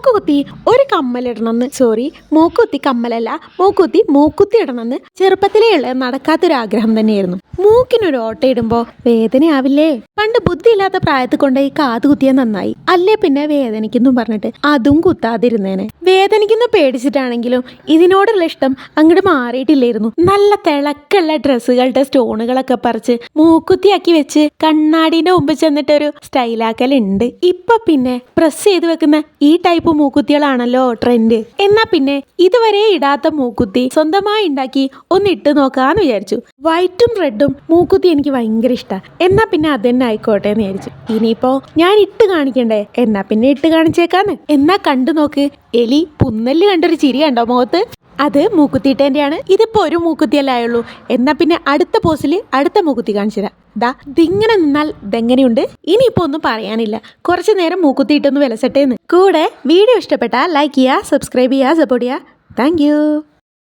く മൂക്കുകുത്തി ഒരു കമ്മലിടണമെന്ന് സോറി മൂക്കുത്തി കമ്മലല്ല മൂക്കുത്തി മൂക്കുത്തി ഇടണമെന്ന് ചെറുപ്പത്തിലേ ഉള്ള നടക്കാത്തൊരു ആഗ്രഹം തന്നെയായിരുന്നു. മൂക്കിനൊരു ഓട്ട ഇടുമ്പോ വേദനയാവില്ലേ? പണ്ട് ബുദ്ധിയില്ലാത്ത പ്രായത്തിൽ കൊണ്ട് ഈ കാത് കുത്തിയാൽ നന്നായി. അല്ലേ പിന്നെ വേദനിക്കുന്നു പറഞ്ഞിട്ട് അതും കുത്താതിരുന്നേനെ. വേദനിക്കുന്ന പേടിച്ചിട്ടാണെങ്കിലും ഇതിനോടുള്ള ഇഷ്ടം അങ്ങോട്ട് മാറിയിട്ടില്ലായിരുന്നു. നല്ല തിളക്കുള്ള ഡ്രസ്സുകളുടെ സ്റ്റോണുകളൊക്കെ പറിച്ച് മൂക്കുത്തിയാക്കി വെച്ച് കണ്ണാടിന്റെ മുമ്പ് ചെന്നിട്ടൊരു സ്റ്റൈലാക്കലുണ്ട്. ഇപ്പൊ പിന്നെ പ്രസ് ചെയ്ത് വെക്കുന്ന ഈ ടൈപ്പ് മൂക്കുത്തികളാണല്ലോ ട്രെൻഡ് എന്നാ പിന്നെ ഇതുവരെ ഇടാത്ത മൂക്കുത്തി സ്വന്തമായി ഉണ്ടാക്കി ഒന്ന് ഇട്ട് നോക്കാന്ന് വിചാരിച്ചു. വൈറ്റും റെഡും മൂക്കുത്തി എനിക്ക് ഭയങ്കര ഇഷ്ടമാണ് എന്നാ പിന്നെ അത് തന്നെ ആയിക്കോട്ടെ എന്ന് വിചാരിച്ചു. ഇനിയിപ്പോ ഞാൻ ഇട്ട് കാണിക്കണ്ടേ? എന്നാ പിന്നെ ഇട്ട് കാണിച്ചേക്കാന്ന്. എന്നാ കണ്ടു നോക്ക്. എലി പുന്നൽ കണ്ടൊരു ചിരി കണ്ടോ മുഖത്ത്? അത് മൂക്കുത്തിയിട്ടേന്റെയാണ് ഇതിപ്പോ ഒരു മൂക്കുത്തിയല്ലായുള്ളൂ എന്നാൽ എന്നാ പിന്നെ അടുത്ത പോസിൽ അടുത്ത മൂക്കുത്തി കാണിച്ചു ദാ ഇതിങ്ങനെ നിന്നാൽ ഇതെങ്ങനെയുണ്ട്? ഇനിയിപ്പോൾ ഒന്നും പറയാനില്ല. കുറച്ച് നേരം മൂക്കുത്തിയിട്ടൊന്ന് വിലസട്ടേന്ന്. കൂടെ വീഡിയോ ഇഷ്ടപ്പെട്ടാൽ ലൈക്ക് ചെയ്യുക സബ്സ്ക്രൈബ് ചെയ്യുക സപ്പോർട്ട് ചെയ്യുക. താങ്ക്